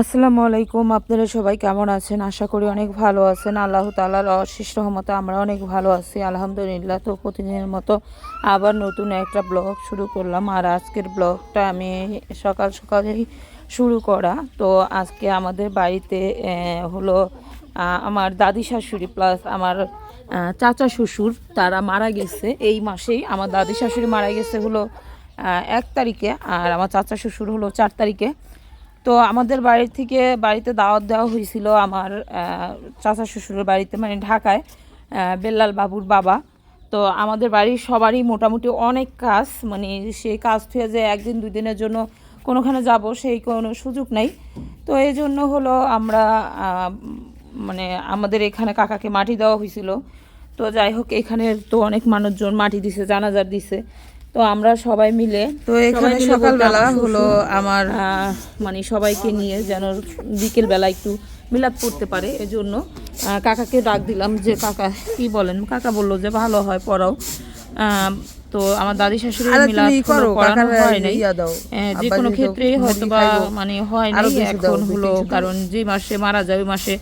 আসসালামু আলাইকুম, আপনারা সবাই কেমন আছেন? আশা করি অনেক ভালো আছেন। আল্লাহ তালার অশেষ রহমতে আমরা অনেক ভালো আছি। আলহামদুলিল্লাহ তো প্রতিদিনের মতো আবার নতুন একটা ব্লগ শুরু করলাম। আর আজকের ব্লগটা আমি সকাল সকালেই শুরু করা। তো আজকে আমাদের বাড়িতে হলো আমার দাদি শাশুড়ি প্লাস আমার চাচা শ্বশুর, তারা মারা গেছে এই মাসেই। আমার দাদি শাশুড়ি মারা গেছে হলো এক তারিখে। আর আমার চাচা শ্বশুর হলো চার তারিখে। তো আমাদের বাড়ি থেকে বাড়িতে দাওয়াত দেওয়া হয়েছিল আমার চাচা শ্বশুরের বাড়িতে মানে ঢাকায় বেল্লাল বাবুর বাবা। তো আমাদের বাড়ির সবারই মোটামুটি অনেক কাজ মানে সেই কাজ থেকে যে একদিন দুই দিনের জন্য কোনোখানে যাব সেই কোনো সুযোগ নাই। তো এই জন্য হলো আমরা মানে আমাদের এখানে কাকাকে মাটি দেওয়া হয়েছিল। তো যাই হোক, এখানে তো অনেক মানুষজন মাটি দিছে, জানাজার দিছে। তো আমরা সবাই মিলে তো এখানে সকালবেলা হলো আমার মানে সবাইকে নিয়ে যেন বিকেলবেলা একটু মিলাদ পড়তে পারে এজন্য কাকাকে ডাক দিলাম যে কাকা কি বলেন? কাকা বলল যে ভালো হয় পড়াও। আহ, তো আমার দাদি শাশুড়ি মিলাদ পড়ানো হয় নাই। দাও। যে কোনো যেহেতু ক্ষেত্রেই হয়তো বা মানে হয় নাই এখন হলো কারণ যে মাসে মারা যায় ওই মাসে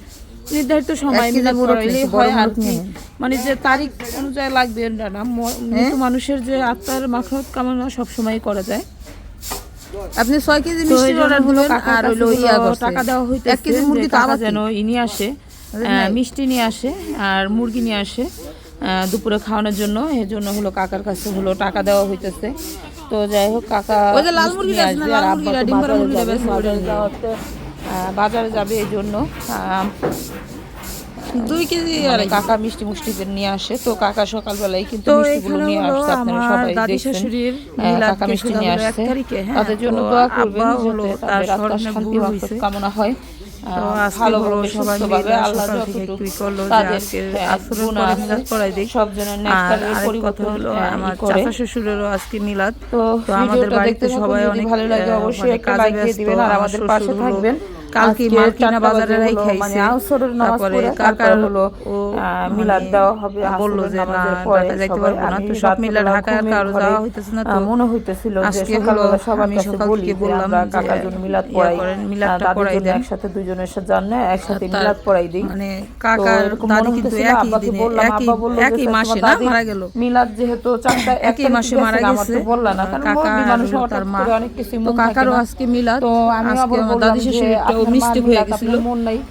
নির্ধারিত সময় মিলাদ পড়াইলেই হয় আর কি। মানে যে তারিখ অনুযায়ী লাগবে না না মৃত মানুষের যে আত্মার মাখরত কামনা সবসময় করা যায়। আপনি ছয় কেজি তো মিষ্টি অর্ডার হলো আর হলো। টাকা দেওয়া হইতেছে এক কেজি মুরগি তো আবার যেন ই নিয়ে আসে মিষ্টি নিয়ে আসে আর মুরগি নিয়ে আসে দুপুরে খাওয়ানোর জন্য। এই জন্য হলো কাকার কাছে হলো টাকা দেওয়া হইতেছে। তো যাই হোক কাকা বাজারে যাবে, এই জন্য। দুই কেজি মানে কাকা মিষ্টি মুষ্টি নিয়ে আসে তো কাকা সকালবেলায় কিন্তু মিষ্টিগুলো নিয়ে আসছে আপনারা সবাই দাদি দেখছেন। কাকা মিষ্টি নিয়ে আসছে। হ্যাঁ, তাদের জন্য দোয়া করবেন তাদের আত্মার শান্তি কামনা হয়। আজকে মিলাদ আর। শ্বশুরেরও আজকে তো আমাদের বাড়িতে সবাই অনেক ভালো লাগে অবশ্যই মানে কাজে ব্যস্ত। আর আমাদের পাশে থাকবেন। কালকে মার্কিনা বাজারে রাই মানে খাইছে। আসরের নামাজ পড়ে হলো মিলাদ মানে দেওয়া হবে বলল যে না ঢাকা যাইতে পারব না। তো সব মিলে ঢাকা কারও যাওয়া হইতেছে না তো। মনে হইতেছিল যে সকালবেলা সবার আমি কাছে বলি বললাম কাকার জন্য মিলাদ পড়াই করেন, মিলাদটা পড়াই দেন। একসাথে দুজনের সাথে জন্য একসাথে মিলাদ পড়াই দিই। মানে কাকার দাদি কিন্তু একই দিনে বললাম, একই বলল একই মাসে না মারা গেল। মিলাদ যেহেতু চারটা একই মাসে মারা গেছে, আমার তো গেছে। বললা না কারণ কাকা মানুষ হঠাৎ তার মা করে অনেক কিছু কাকারও আজকে মিলাদ তো আমি আবার বললাম দাদি আপনার মিস্টেক হয়ে গেছিল।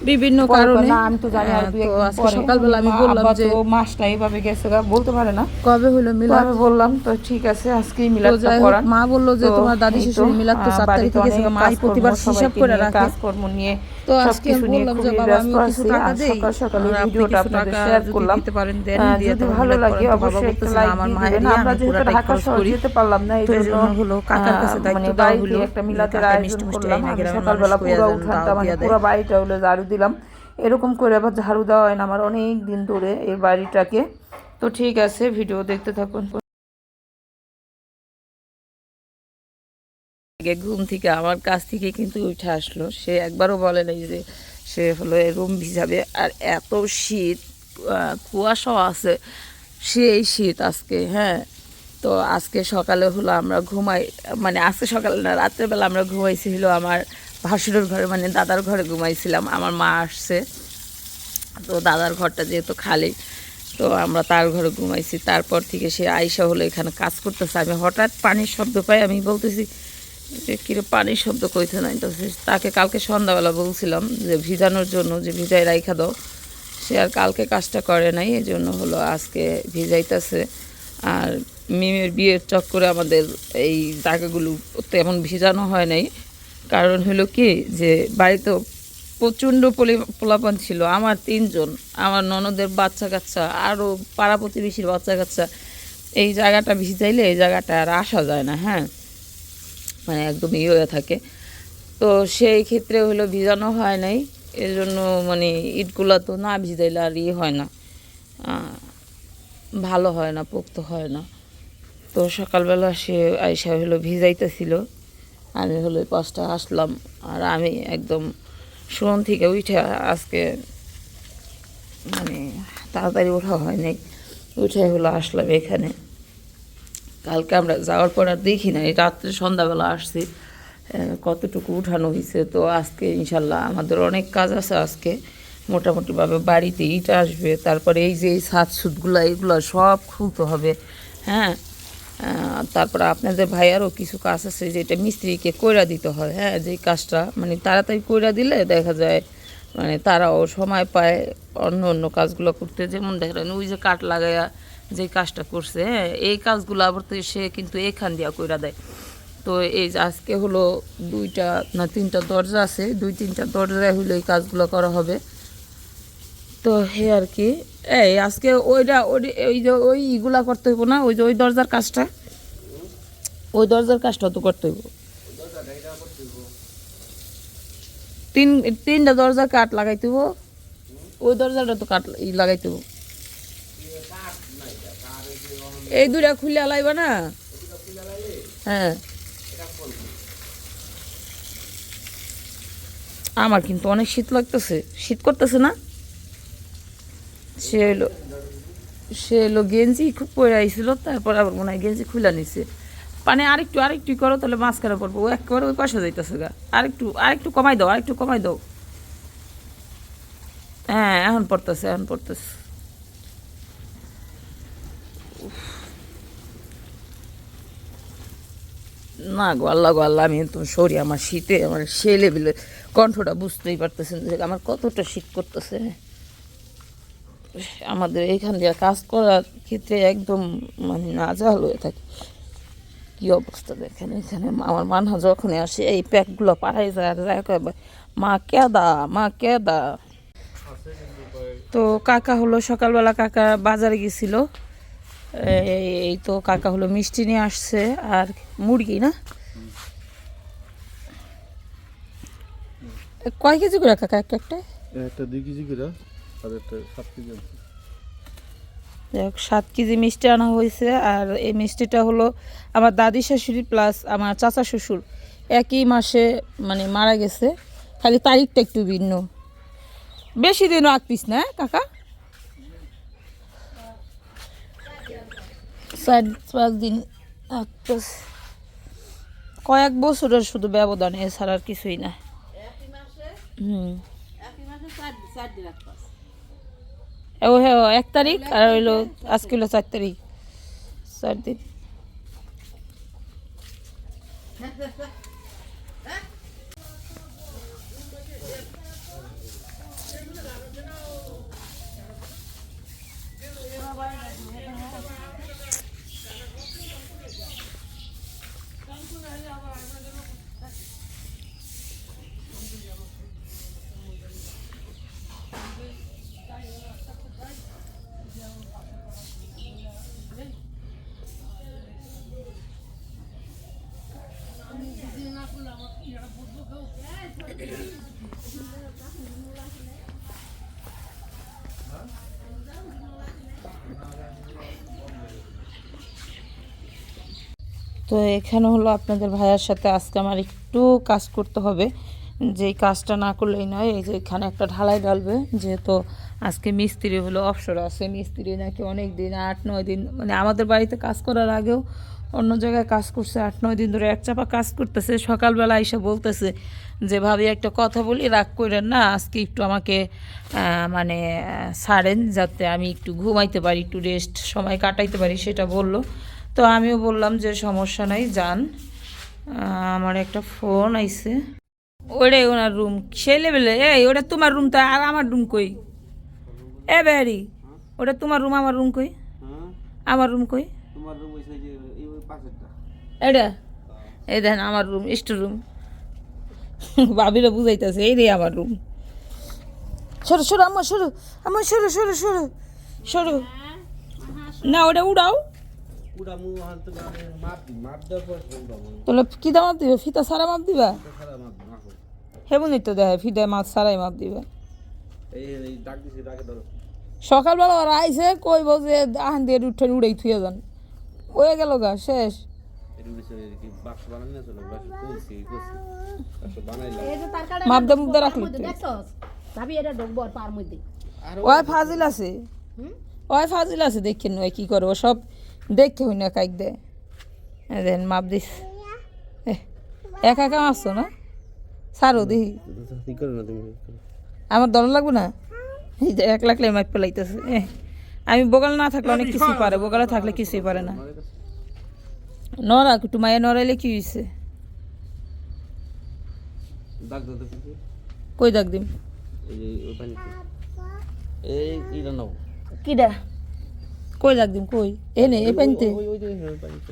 বিভিন্ন কারণে আমি তো জানি আর দুই তো আজকে। সকালবেলা আমি বললাম যে মাসটা এইভাবে গেছে বলতে পারে না। কবে হলো মিলাদ? আমি বললাম তো ঠিক আছে আজকেই মিলাদটা যাই মা বলল যে তোমার দাদি এই মিলাদ তো আহ, সাত বাড়িতে তারিখে গেছে মাই প্রতিবার হিসাব করে রাখে। কাজকর্ম নিয়ে তো আজকে বললাম যে বাবা আমি কিছু টাকা দেই। সকাল সকালে ভিডিওটা আপনাদের শেয়ার করলাম। দিতে পারেন দেন দিয়ে যদি ভালো লাগে করেন। অবশ্যই একটা লাইক আমার মায়ের আমরা যেহেতু ঢাকা শহর যেতে পারলাম না এই জন্য হলো কাকার কাছে দায়িত্ব মানে দেওয়া হলো একটা মিলাদের আয়োজন করলাম সকালবেলা পুরো যেন উঠানটা মানে পুরো বাড়িটা হলো ঝাড়ু দিলাম। এরকম করে আবার ঝাড়ু দেওয়া হয় না আমার অনেক দিন ধরে এই বাড়িটাকে। তো ঠিক আছে ভিডিও দেখতে থাকুন। ঘুম থেকে আমার কাছ থেকে কিন্তু উঠে আসলো। সে একবারও বলে নাই যে সে হলো রুম ভিজাবে। আর এত শীত কুয়াশাও আছে সেই শীত আজকে হ্যাঁ। তো আজকে সকালে হলো আমরা ঘুমাই মানে আজকে সকালে না রাত্রেবেলা আমরা ঘুমাইছি হলো আমার ভাসুরের ঘরে মানে দাদার ঘরে ঘুমাইছিলাম। আমার মা আসছে। তো দাদার ঘরটা যেহেতু খালি, তো আমরা তার ঘরে ঘুমাইছি। তারপর থেকে সে আইসা হলো এখানে কাজ করতেছে। আমি হঠাৎ পানির শব্দ পাই, আমি বলতেছি যে কিরে পানির শব্দ কইতে নাই? তো তাকে কালকে সন্ধ্যাবেলা বলছিলাম যে, ভিজানোর জন্য যে ভিজাই রাইখা দাও। সে আর কালকে কাজটা করে নাই এই জন্য হলো আজকে ভিজাইতেছে। আর মিমের বিয়ের চক্করে আমাদের এই জায়গাগুলো তেমন ভিজানো হয় নাই। কারণ হলো কি যে বাড়িতে প্রচণ্ড পলি- পোলাপান ছিল। আমার তিনজন, আমার ননদের বাচ্চা কাচ্চা আরও পাড়া প্রতিবেশীর বাচ্চা কাচ্চা। এই জায়গাটা ভিজাইলে এই জায়গাটা আর আসা যায় না হ্যাঁ? মানে একদম ইয়ে হয়ে থাকে। তো সেই ক্ষেত্রে হলো ভিজানো হয় নাই। এর জন্য মানে ইটগুলো তো না ভিজাইলে আর ইয়ে হয় না। ভালো হয় না, পোক্ত হয় না। তো সকালবেলা সে আইসা হলো ভিজাইতেছিল। আমি হলো পাশটা আসলাম আর আমি একদম শোন থেকে উঠে আজকে মানে তাড়াতাড়ি ওঠা হয়নি। উঠে হলো আসলাম এখানে। কালকে আমরা যাওয়ার পর আর দেখি না এই রাত্রে সন্ধ্যাবেলা আসছি। কতটুকু উঠানো হয়েছে তো আজকে ইনশাল্লাহ আমাদের অনেক কাজ আছে আজকে। মোটামুটিভাবে বাড়িতে ইট আসবে, তারপরে এই যে এই সাত সুতগুলো, এগুলো সব খুলতে হবে। হ্যাঁ তারপরে আপনাদের ভাইয়ারও কিছু কাজ আছে যেটা মিস্ত্রিকে কইরা দিতে হয় হ্যাঁ যেই কাজটা মানে তাড়াতাড়ি কইরা দিলে দেখা যায় মানে তারাও সময় পায় অন্য অন্য কাজগুলো করতে, যেমন দেখেন ওই যে কাঠ লাগাইয়া যে কাজটা করছে হ্যাঁ এই কাজগুলো আবার তো সে কিন্তু এখান দিয়া কইরা দেয়। তো এই যে আজকে হলো দুইটা না তিনটা দরজা আছে, দুই তিনটা দরজায় হলে এই কাজগুলো করা হবে। তো হে আর কি। এই, আজকে ওইটা ওই যে ওই ইগুলা করতে হইব না? ওই যে ওই দরজার কাজটা? ওই দরজার কাজটা তো করতে হইব। তিন, তিনটা দরজা কাঠ লাগাইতে হইব। ওই দরজাটা তো কাঠ লাগাইতে হইব। এই দুটা খুলে লাইবা না? হ্যাঁ। আমার কিন্তু অনেক শীত লাগতেছে। শীত করতেছে না? সে এলো সে এলো, গেঞ্জি খুব পরে আইছিল, তারপর আবার মনে হয় গেঞ্জি খুলে নিছে। মানে আরেকটু আরেকটু করো, তাহলে মাঝখানে পড়ব। ও একেবারে ওই পাশে যাইতেছে গা। আরেকটু আরেকটু কমাই দাও, আরেকটু কমাই দাও। হ্যাঁ এখন পড়তেছে এখন পড়তেছে। না গো, আল্লাহ গো, আল্লাহ, আমি তো সরি, আমার শীতে, আমার সে লেভেলে কণ্ঠটা বুঝতেই পারতেছেন যে আমার কতটা শীত করতেছে। আমাদের এইখান দিয়ে কাজ করার ক্ষেত্রে একদম মানে নাজাল হয়ে থাকে। কী অবস্থা দেখেন, এখানে আমার মানহা যখনই আসে, এই প্যাকগুলো পাড়াই যায় আর যায় মা কেদা মা কেদা তো কাকা হলো, সকালবেলা কাকা বাজারে গেছিল। এই- তো কাকা হলো মিষ্টি নিয়ে আসছে আর মুরগি না? কয় কেজি করে কাকা একটা? একটা দুই কেজি করে। সাত কেজি সাত কেজি মিষ্টি আনা হয়েছে আর এই মিষ্টিটা হলো আমার দাদি শাশুড়ি প্লাস আমার চাচা শ্বশুর। একই মাসে মানে মারা গেছে খালি তারিখটা একটু ভিন্ন। বেশি দিনও আঁকতিস না কাকা? চার পাঁচ দিন আঁকতিস কয়েক বছরের শুধু ব্যবধান এছাড়া আর কিছুই না। হুম। ও হ্যাঁ এক তারিখ আর হইল আজকে হলো চার তারিখ। চার দিন। তো এখানে হলো আপনাদের ভাইয়ার সাথে আজকে আমার একটু কাজ করতে হবে। যেই কাজটা না করলেই নয়, এই যে এখানে একটা ঢালাই ডালবে যেহেতু আজকে মিস্ত্রি হলো অবসর আছে। মিস্ত্রি নাকি অনেক দিন আট, নয় দিন মানে আমাদের বাড়িতে কাজ করার আগেও অন্য জায়গায় কাজ করছে আট নয় দিন ধরে এক চাপা কাজ করতেছে সকালবেলা এসে বলতেছে যে ভাবি একটা কথা বলি রাগ করেন না আজকে একটু আমাকে মানে ছাড়েন যাতে আমি একটু ঘুমাইতে পারি একটু রেস্ট সময় কাটাইতে পারি সেটা বলল। তো আমিও বললাম যে সমস্যা নাই যান। আমার একটা ফোন আইছে। ওরে ওনার রুম সেই লেভেলে এই ওটা তোমার রুম তো আর আমার রুম কই? এ বেহারি ওটা তোমার রুম আমার রুম কই? আমার রুম কই? তোমার রুম ওই সাইজে এই ওই পাশেরটা এটা এই দেখেন, আমার রুম স্টোর রুম বুঝাইতেছে, এই রে আমার রুম সরো সরো আমার সরো আমার সরো সরো সরো। সরো। না, ওটা উড়াও। ফিতা মাছ সারাই সকালবেলা ওরা আইসে কইব যে দিয়ে উঠে উড়াই থুয়ে যান। হয়ে গেল গা, শেষ। মাপদা মুপদা রাখলি তুই। ভাবি এটা ঢুকবো পার মধ্যে। ওই ফাজিল আছে? ওই ফাজিল আছে দেখেন ওই কি করব সব হই না কাইক দে। দেন মাপ দিস। একা একা আসছো না? সারো দেখি। কি করো না তুমি আমার দল লাগবে না? এই যে এক লাখলে মাইপ পেলাইতেছে এ, আমি বোগাল না থাকলে অনেক কিছুই পারে বোগালে থাকলে কিছুই পারে না। নরা একটু মায়ে নড়াইলে কি হয়েছে দাগ দাও তো কিছু কই দাগ দিম এই যে ওই পানিতে এই ইটা নাও কিডা কই দাগ দিম কই এ নে এই পানিতে ওই ওই যে ওই পানিতে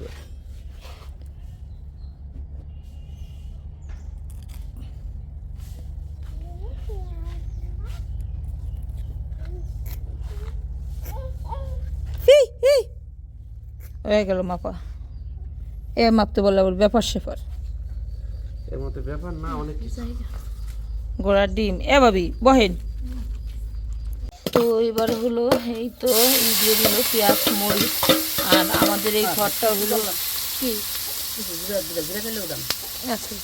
হি, হি। হয়ে গেল মাপা এ মাপতে বললে আবার ব্যাপার সেপার। এর মধ্যে ব্যাপার না অনেক গোড়ার ডিম। এ ভাবি বহেন তো এবার হলো এই তো এই দিয়ে দিল পেঁয়াজ মরিচ আর আমাদের এই ঘরটা হলো কি? আচ্ছা।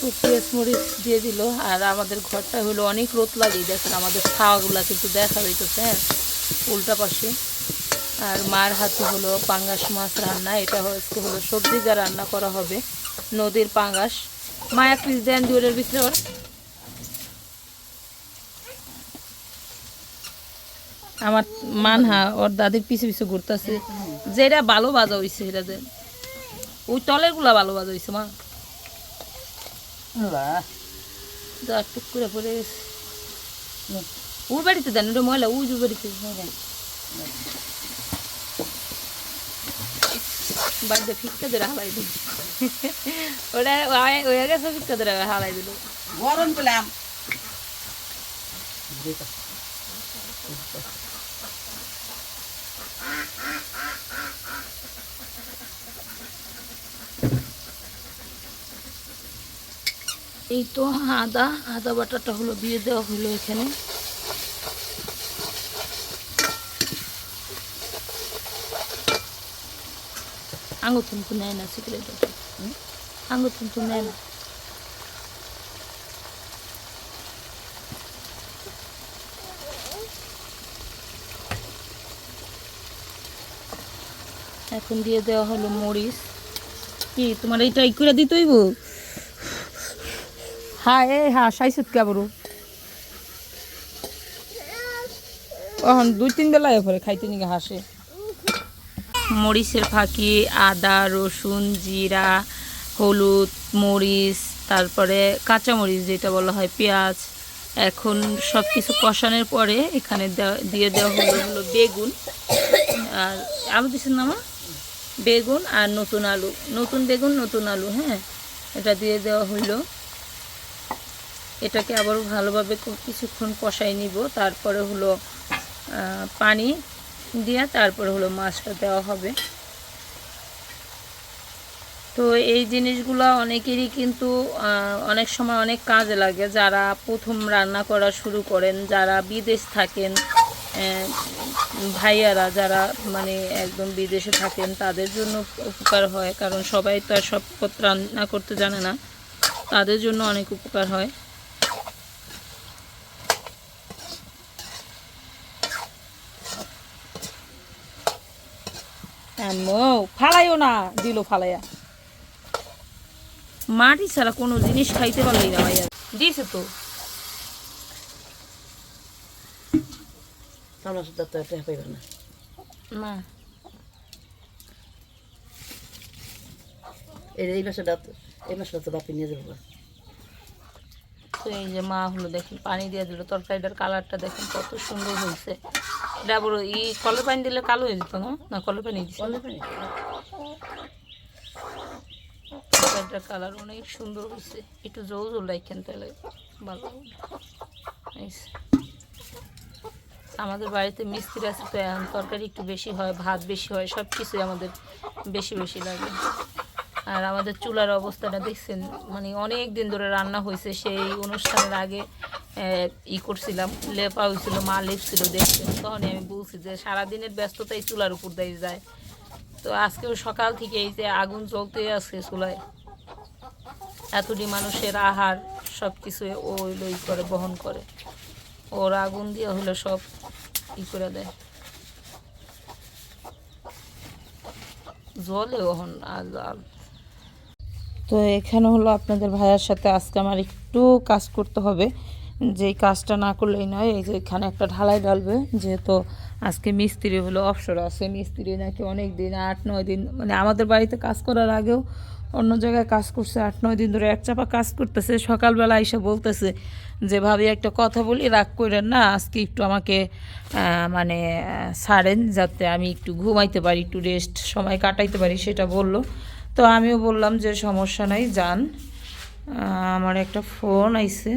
তো পেঁয়াজ মরিচ দিয়ে দিল আর আমাদের ঘরটা হলো অনেক রোদ লাগে দেখেন আমাদের খাওয়াগুলা কিন্তু দেখা যাইতেছে হ্যাঁ উল্টা পাশে। আর মার হাতে হলো পাঙ্গাস মাছ রান্না এটা হচ্ছে হলো সবজি যা রান্না করা হবে নদীর পাঙ্গাস। মায়া পিস দেন দুয়ের ভিতরে। আমার মানহা ওর দাদির পিছু পিছু ঘুরতেছে। যেটা ভালো বাজা হইছে এটা দেন। ওই তলেরগুলা ভালো বাজা হইছে মা। যা টুক করে পড়ে গেছে। ওই বাড়িতে দেন ওটা ময়লা যে বাড়িতে। বাড়িতে ফিক্কা ধরে হালাই দিল ওটা ওই গেছে ফিক্কা ধরে হালাই দিল গরম পেলাম এই তো আদা আদা বাটাটা হলো দিয়ে দেওয়া হলো এখানে। আঙুর কিন্তু নেয় না সিগারেট আঙুর নেয় না এখন দিয়ে দেওয়া হলো মরিচ। কি, তোমার এইটা ই করে দিতেই বউ হ্যাঁ এ হ্যাঁ সাইসুত কে বড় এখন দুই তিন বেলা পরে খাইতে নিয়ে হাসে। মরিচের ফাঁকি, আদা, রসুন, জিরা, হলুদ, মরিচ, তারপরে কাঁচামরিচ যেটা বলা হয়, পেঁয়াজ। এখন সব কিছু কষানোর পরে এখানে দিয়ে দেওয়া হলো হলো বেগুন। আর আলু দিচ্ছেন না মা? বেগুন আর নতুন আলু। নতুন বেগুন, নতুন আলু হ্যাঁ? এটা দিয়ে দেওয়া হইল এটাকে আবারও ভালোভাবে কিছুক্ষণ কষাই নিব। তারপরে হলো পানি দিয়ে তারপরে হলো মাছটা দেওয়া হবে। তো এই জিনিসগুলো অনেকেরই কিন্তু অনেক সময় অনেক কাজে লাগে। যারা প্রথম রান্না করা শুরু করেন, যারা বিদেশ থাকেন ভাইয়ারা যারা মানে একদম বিদেশে থাকেন, তাদের জন্য উপকার হয়। কারণ সবাই তো আর সব রান্না করতে জানে না। তাদের জন্য অনেক উপকার হয়। আম্মু, ফালাইও না দিল ফালাইয়া। মাটি ছাড়া কোনো জিনিস খাইতে পারলি না ভাইয়া। দিয়েছে তো। আমরা সুদ্ধা তো একটা পাইবে না। না এই মাসে দাঁত এই মাসে তো বাপি নিয়ে তো এই যে মা হলো দেখেন পানি দিয়ে দিল তরকারিটার কালারটা দেখেন কত সুন্দর হয়েছে। এটা বড় ই কলের পানি দিলে কালো হয়ে যেত না? কলের পানি দিচ্ছে কালার অনেক সুন্দর হয়েছে একটু জল জল রাখেন তাহলে ভালো। আমাদের বাড়িতে মিস্ত্রি আছে তো তরকারি একটু বেশি হয় ভাত বেশি হয় সব কিছুই আমাদের বেশি বেশি লাগে। আর আমাদের চুলার অবস্থাটা দেখছেন মানে অনেক দিন ধরে রান্না হয়েছে, সেই অনুষ্ঠানের আগে ই করছিলাম, লেপা হয়েছিল, মা লেপছিল দেখছেন তখন আমি বলছি যে সারাদিনের ব্যস্ততাই চুলার উপর দিয়ে যায়। তো আজকেও সকাল থেকে এই যে আগুন জ্বলতে আছে চুলায়, এতটি মানুষের আহার সব কিছু ও হইল ই করে বহন করে। ওর আগুন দিয়ে হলো সব ই করে দেয়। জলে ওহন আর তো এখানে হলো আপনাদের ভাইয়ার সাথে আজকে আমার একটু কাজ করতে হবে। যেই কাজটা না করলেই নয়, এই যে এখানে একটা ঢালাই ঢালবে। যেহেতু আজকে মিস্ত্রি হলো অবসর আছে মিস্ত্রি নাকি অনেক দিন, আট, নয় দিন মানে আমাদের বাড়িতে কাজ করার আগেও অন্য জায়গায় কাজ করছে, আট, নয় দিন ধরে এক চাপা কাজ করতেছে। সকালবেলা এসে বলতেছে যে, ভাবি, একটা কথা বলি, রাগ করেন না, আজকে একটু আমাকে মানে ছাড়েন যাতে আমি একটু ঘুমাইতে পারি, একটু রেস্ট সময় কাটাইতে পারি, সেটা বলল। তো আমিও বললাম যে সমস্যা নাই যান। আমার একটা ফোন আইছে।